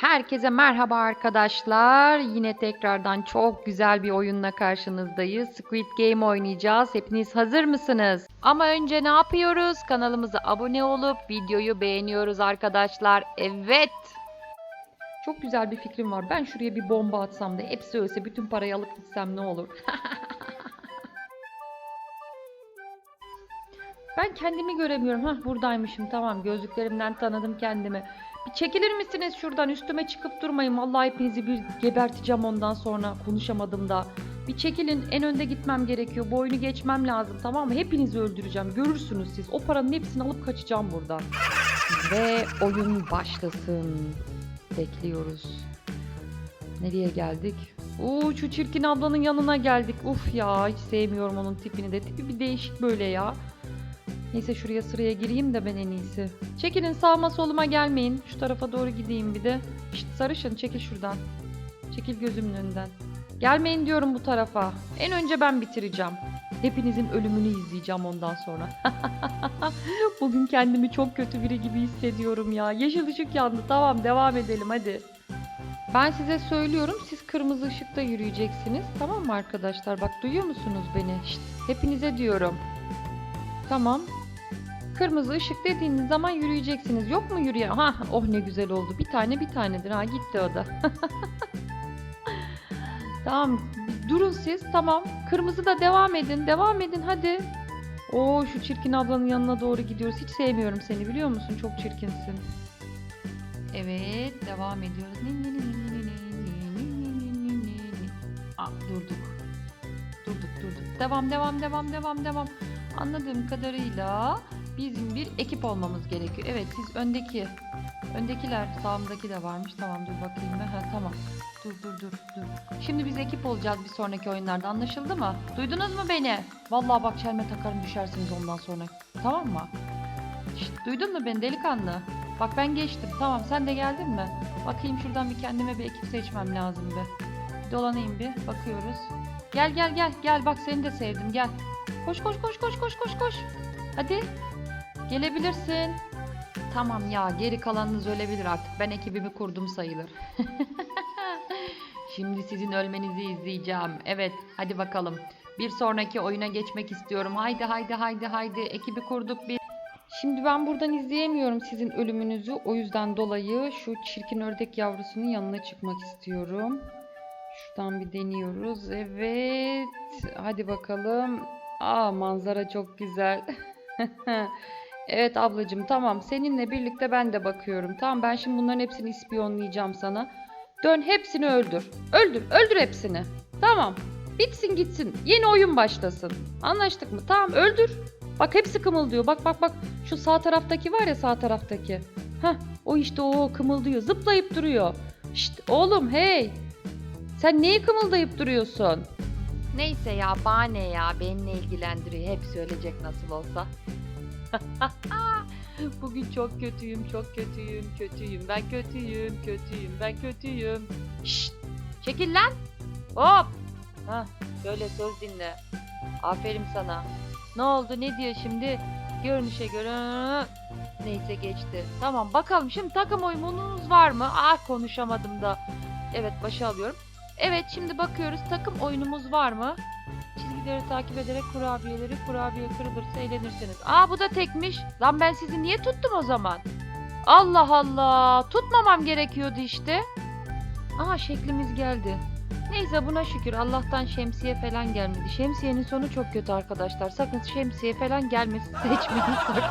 Herkese merhaba arkadaşlar. Yine tekrardan çok güzel bir oyunla karşınızdayız. Squid Game oynayacağız. Hepiniz hazır mısınız? Ama önce ne yapıyoruz? Kanalımıza abone olup videoyu beğeniyoruz arkadaşlar. Evet. Çok güzel bir fikrim var. Ben şuraya bir bomba atsam da hepsi ölse bütün parayı alıp gitsem ne olur? Ben kendimi göremiyorum. Hah buradaymışım. Tamam gözlüklerimden tanıdım kendimi. Çekilir misiniz şuradan? Üstüme çıkıp durmayın. Vallahi hepinizi bir geberteceğim ondan sonra. Konuşamadım da. Bir çekilin. En önde gitmem gerekiyor. Bu geçmem lazım tamam mı? Hepinizi öldüreceğim. Görürsünüz siz. O paranın hepsini alıp kaçacağım buradan. Ve oyun başlasın. Bekliyoruz. Nereye geldik? Oo şu çirkin ablanın yanına geldik. Uf ya hiç sevmiyorum onun tipini de. Tipi bir değişik böyle ya. Neyse şuraya sıraya gireyim de ben en iyisi. Çekilin sağıma soluma gelmeyin. Şu tarafa doğru gideyim bir de. Şşt sarışın çekil şuradan. Çekil gözümün önünden. Gelmeyin diyorum bu tarafa. En önce ben bitireceğim. Hepinizin ölümünü izleyeceğim ondan sonra. Bugün kendimi çok kötü biri gibi hissediyorum ya. Yeşil ışık yandı. Tamam devam edelim hadi. Ben size söylüyorum siz kırmızı ışıkta yürüyeceksiniz. Tamam mı arkadaşlar? Bak duyuyor musunuz beni? Şşt, hepinize diyorum. Tamam. Kırmızı ışık dediğiniz zaman yürüyeceksiniz. Yok mu yürüyen? Ha, oh ne güzel oldu. Bir tane bir tanedir. Ha gitti o da. tamam. Durun siz. Tamam. Kırmızı da devam edin. Devam edin hadi. Oo şu çirkin ablanın yanına doğru gidiyoruz. Hiç sevmiyorum seni biliyor musun? Çok çirkinsin. Evet, devam ediyoruz. Aa, durduk. Durduk, durduk. Devam, devam, devam, devam, devam. Anladığım kadarıyla bizim bir ekip olmamız gerekiyor. Evet, siz öndeki. Öndekiler, sağımdaki de varmış. Tamam, dur bakayım ben. Ha, tamam. Dur, dur, dur, dur. Şimdi biz ekip olacağız bir sonraki oyunlarda. Anlaşıldı mı? Duydunuz mu beni? Vallahi bak çelme takarım düşersiniz ondan sonra. Tamam mı? Şşt, duydun mu beni delikanlı? Bak ben geçtim. Tamam sen de geldin mi? Bakayım şuradan bir kendime bir ekip seçmem lazım. Bir dolanayım bir. Bakıyoruz. Gel gel gel. Gel bak seni de sevdim gel. Koş koş koş koş koş koş koş. Hadi. Gelebilirsin. Tamam ya geri kalanınız ölebilir artık. Ben ekibimi kurdum sayılır. Şimdi sizin ölmenizi izleyeceğim. Evet hadi bakalım. Bir sonraki oyuna geçmek istiyorum. Haydi haydi haydi haydi. Ekibi kurduk bir. Şimdi ben buradan izleyemiyorum sizin ölümünüzü. O yüzden dolayı şu çirkin ördek yavrusunun yanına çıkmak istiyorum. Şuradan bir deniyoruz. Evet. Hadi bakalım. Aa manzara çok güzel. evet ablacığım tamam. Seninle birlikte ben de bakıyorum. Tamam ben şimdi bunların hepsini ispiyonlayacağım sana. Dön hepsini öldür. Öldür. Öldür hepsini. Tamam. Bitsin gitsin. Yeni oyun başlasın. Anlaştık mı? Tamam öldür. Bak hepsi kımıldıyor. Bak bak bak. Şu sağ taraftaki var ya sağ taraftaki. Hah o işte o kımıldıyor. Zıplayıp duruyor. Şşt oğlum hey. Sen neyi kımıldayıp duruyorsun? Neyse ya bahane ya benimle ilgilendiriyor. Hepsi ölecek nasıl olsa. Bugün çok kötüyüm, çok kötüyüm, kötüyüm. Ben kötüyüm, kötüyüm, ben kötüyüm. Şşt! Çekil lan! Hop! Hah, şöyle söz dinle. Aferin sana. Ne oldu, ne diyor şimdi? Görünüşe göre... Neyse geçti. Tamam bakalım şimdi takım oyunumuz var mı? Ah konuşamadım da. Evet başa alıyorum. Evet şimdi bakıyoruz takım oyunumuz var mı? Çizgileri takip ederek kurabiyeleri kurabiye kırılırsa eğlenirsiniz. Aa bu da tekmiş. Lan ben sizi niye tuttum o zaman? Allah Allah. Tutmamam gerekiyordu işte. Aha şeklimiz geldi. Neyse buna şükür Allah'tan şemsiye falan gelmedi. Şemsiyenin sonu çok kötü arkadaşlar. Sakın şemsiye falan gelmesin seçmeyin sakın.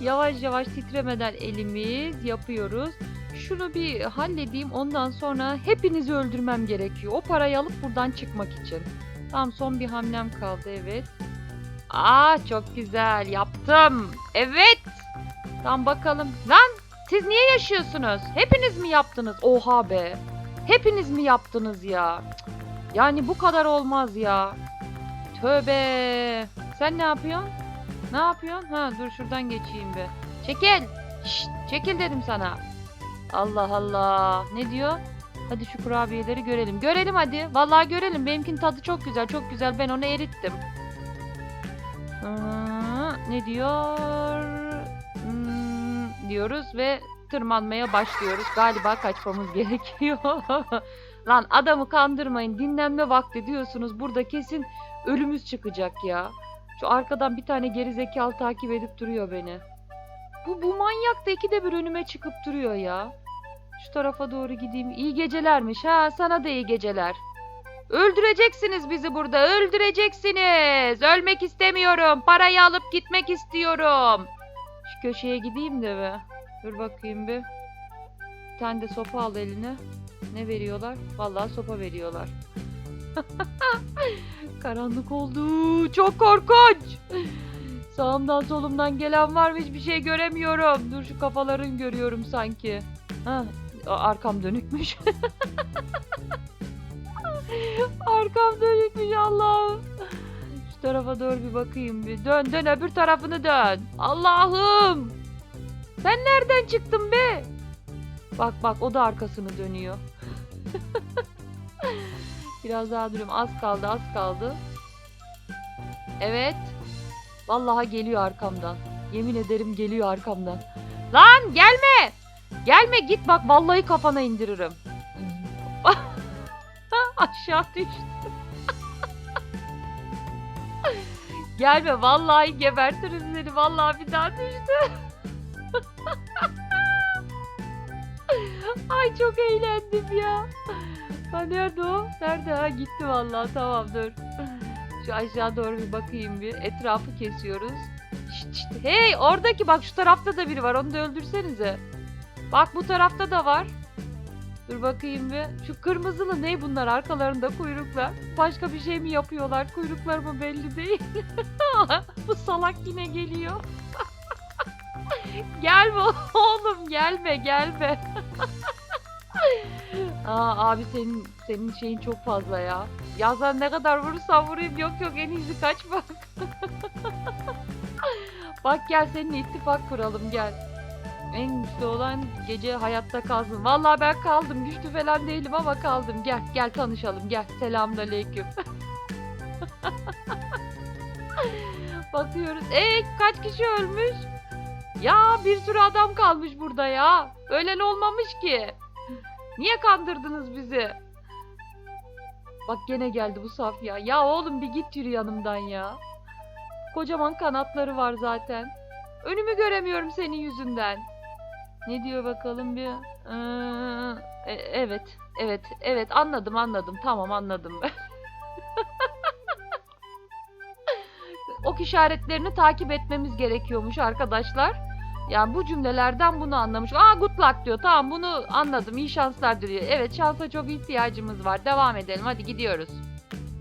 yavaş yavaş titremeden elimiz yapıyoruz. Şunu bir halledeyim ondan sonra hepinizi öldürmem gerekiyor. O parayı alıp buradan çıkmak için. Tamam son bir hamlem kaldı evet. Aa çok güzel yaptım. Evet. Tamam bakalım. Lan siz niye yaşıyorsunuz? Hepiniz mi yaptınız? Oha be. Hepiniz mi yaptınız ya? Yani bu kadar olmaz ya. Tövbe. Sen ne yapıyorsun? Ne yapıyorsun? Ha dur şuradan geçeyim be. Çekil. Şşt, çekil dedim sana. Allah Allah. Ne diyor? Hadi şu kurabiyeleri görelim. Görelim hadi. Vallahi görelim. Benimkinin tadı çok güzel. Çok güzel. Ben onu erittim. Ne diyor? Hmm, diyoruz ve tırmanmaya başlıyoruz. Galiba kaçmamız gerekiyor. Lan adamı kandırmayın. Dinlenme vakti diyorsunuz. Burada kesin ölümüz çıkacak ya. Şu arkadan bir tane gerizekalı takip edip duruyor beni. Bu, bu manyak da ikide bir önüme çıkıp duruyor ya. Şu tarafa doğru gideyim. İyi gecelermiş. Ha sana da iyi geceler. Öldüreceksiniz bizi burada. Öldüreceksiniz. Ölmek istemiyorum. Parayı alıp gitmek istiyorum. Şu köşeye gideyim de be. Dur bakayım bir. Bir tane de sopa al eline. Ne veriyorlar? Vallahi sopa veriyorlar. Karanlık oldu. Çok korkunç. Sağımdan solumdan gelen var mı? Hiçbir şey göremiyorum. Dur şu kafalarını görüyorum sanki. Ha, arkam dönükmüş. arkam dönükmüş Allah'ım. Şu tarafa doğru bir bakayım bir. Dön dön öbür tarafını dön. Allah'ım. Sen nereden çıktın be? Bak bak o da arkasını dönüyor. Biraz daha duruyorum. Az kaldı az kaldı. Evet. Vallahi geliyor arkamdan. Yemin ederim geliyor arkamdan. Lan gelme. Gelme git bak vallahi kafana indiririm. Aşağı düştü. Gelme vallahi gebertirim seni. Vallahi bir daha düştü. Ay çok eğlendim ya. Ha nerede o? Nerede ha? Gitti vallahi tamam dur. Şu aşağı doğru bir bakayım bir. Etrafı kesiyoruz. Şşt, şşt. Hey oradaki bak şu tarafta da biri var. Onu da öldürsenize. Bak bu tarafta da var. Dur bakayım bir. Şu kırmızılı ne bunlar arkalarında kuyruklar. Başka bir şey mi yapıyorlar? Kuyruklar mı belli değil. bu salak yine geliyor. gelme oğlum gelme gelme. Aa, abi senin senin şeyin çok fazla ya. Ya sen ne kadar vurursam vurayım yok yok en iyisi kaçma. Bak gel seninle ittifak kuralım gel. En güçlü olan gece hayatta kalsın. Vallahi ben kaldım. Güçlü falan değilim ama kaldım. Gel gel tanışalım gel. Selamünaleyküm. Bakıyoruz. E kaç kişi ölmüş? Ya bir sürü adam kalmış burada ya. Ölen olmamış ki. Niye kandırdınız bizi? Bak gene geldi bu saf ya. Ya oğlum bir git yürü yanımdan ya. Kocaman kanatları var zaten. Önümü göremiyorum senin yüzünden. Ne diyor bakalım bir? Ee, e- evet, evet, evet anladım anladım. Tamam anladım ben. ok işaretlerini takip etmemiz gerekiyormuş arkadaşlar. Yani bu cümlelerden bunu anlamış. Aa good luck diyor. Tamam bunu anladım. İyi şanslar diyor. Evet şansa çok ihtiyacımız var. Devam edelim. Hadi gidiyoruz.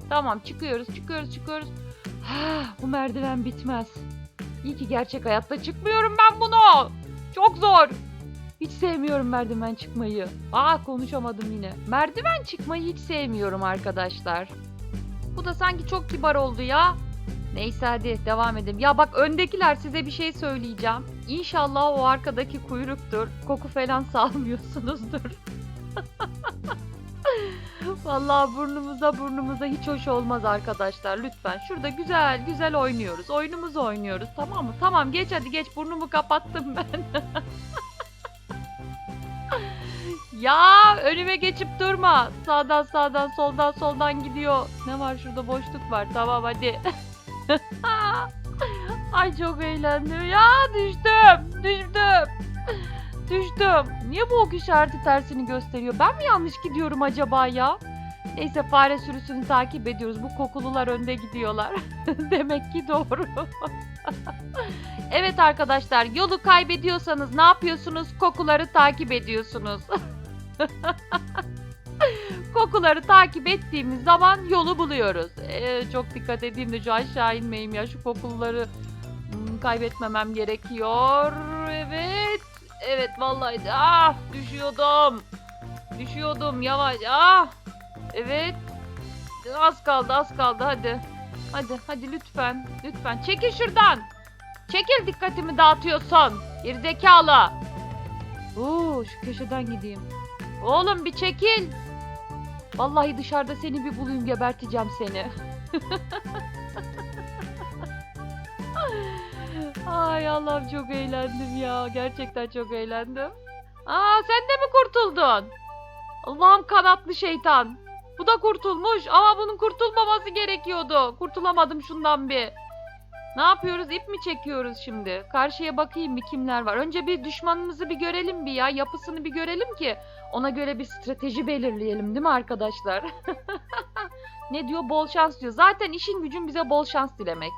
Tamam çıkıyoruz çıkıyoruz çıkıyoruz. Ha, bu merdiven bitmez. İyi ki gerçek hayatta çıkmıyorum ben bunu. Çok zor. Hiç sevmiyorum merdiven çıkmayı. Aa konuşamadım yine. Merdiven çıkmayı hiç sevmiyorum arkadaşlar. Bu da sanki çok kibar oldu ya. Neyse hadi devam edelim. Ya bak öndekiler size bir şey söyleyeceğim. İnşallah o arkadaki kuyruktur. Koku falan salmıyorsunuzdur. Vallahi burnumuza burnumuza hiç hoş olmaz arkadaşlar. Lütfen şurada güzel güzel oynuyoruz. Oyunumuzu oynuyoruz tamam mı? Tamam geç hadi geç burnumu kapattım ben. ya önüme geçip durma. Sağdan sağdan soldan soldan gidiyor. Ne var şurada boşluk var. Tamam hadi. Ay çok eğlendim. Ya düştüm. Düştüm. Düştüm. Niye bu ok işareti tersini gösteriyor? Ben mi yanlış gidiyorum acaba ya? Neyse fare sürüsünü takip ediyoruz. Bu kokulular önde gidiyorlar. Demek ki doğru. evet arkadaşlar yolu kaybediyorsanız ne yapıyorsunuz? Kokuları takip ediyorsunuz. Kokuları takip ettiğimiz zaman yolu buluyoruz. Ee, çok dikkat edeyim de şu aşağı inmeyeyim ya. Şu kokuları hmm, kaybetmemem gerekiyor. Evet. Evet vallahi. Ah düşüyordum. Düşüyordum yavaş. Ah. Evet. Az kaldı az kaldı hadi. Hadi hadi lütfen. Lütfen. Çekil şuradan. Çekil dikkatimi dağıtıyorsun. Gerizekalı. Oo şu köşeden gideyim. Oğlum bir çekil. Vallahi dışarıda seni bir bulayım geberteceğim seni. Ay Allah'ım çok eğlendim ya. Gerçekten çok eğlendim. Aa sen de mi kurtuldun? Allah'ım kanatlı şeytan. Bu da kurtulmuş ama bunun kurtulmaması gerekiyordu. Kurtulamadım şundan bir. Ne yapıyoruz? İp mi çekiyoruz şimdi? Karşıya bakayım bir kimler var. Önce bir düşmanımızı bir görelim bir ya. Yapısını bir görelim ki ona göre bir strateji belirleyelim değil mi arkadaşlar? ne diyor? Bol şans diyor. Zaten işin gücün bize bol şans dilemek.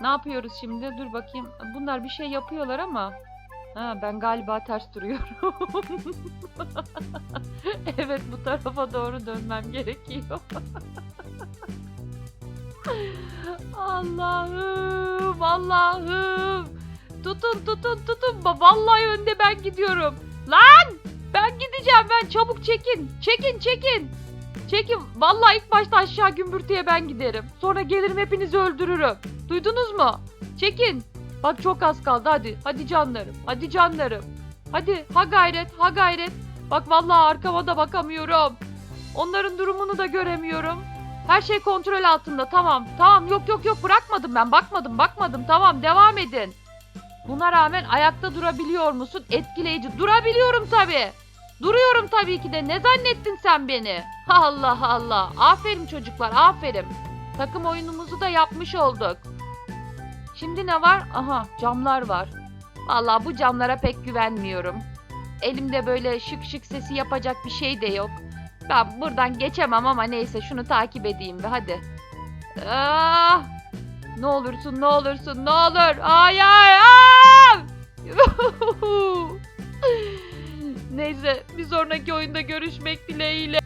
Ne yapıyoruz şimdi? Dur bakayım. Bunlar bir şey yapıyorlar ama. Ha, ben galiba ters duruyorum. evet bu tarafa doğru dönmem gerekiyor. Allah'ım Allah'ım. Tutun tutun tutun. Vallahi önde ben gidiyorum. Lan ben gideceğim ben çabuk çekin. Çekin çekin. Çekin. Vallahi ilk başta aşağı gümbürtüye ben giderim. Sonra gelirim hepinizi öldürürüm. Duydunuz mu? Çekin. Bak çok az kaldı hadi. Hadi canlarım. Hadi canlarım. Hadi ha gayret ha gayret. Bak vallahi arkama da bakamıyorum. Onların durumunu da göremiyorum. Her şey kontrol altında tamam. Tamam yok yok yok bırakmadım ben bakmadım bakmadım tamam devam edin. Buna rağmen ayakta durabiliyor musun? Etkileyici. Durabiliyorum tabii. Duruyorum tabii ki de. Ne zannettin sen beni? Allah Allah. Aferin çocuklar aferin. Takım oyunumuzu da yapmış olduk. Şimdi ne var? Aha camlar var. Vallahi bu camlara pek güvenmiyorum. Elimde böyle şık şık sesi yapacak bir şey de yok. Ben buradan geçemem ama neyse şunu takip edeyim bir hadi. Ah! Ne olursun ne olursun ne olur. Ay ay ay! neyse bir sonraki oyunda görüşmek dileğiyle.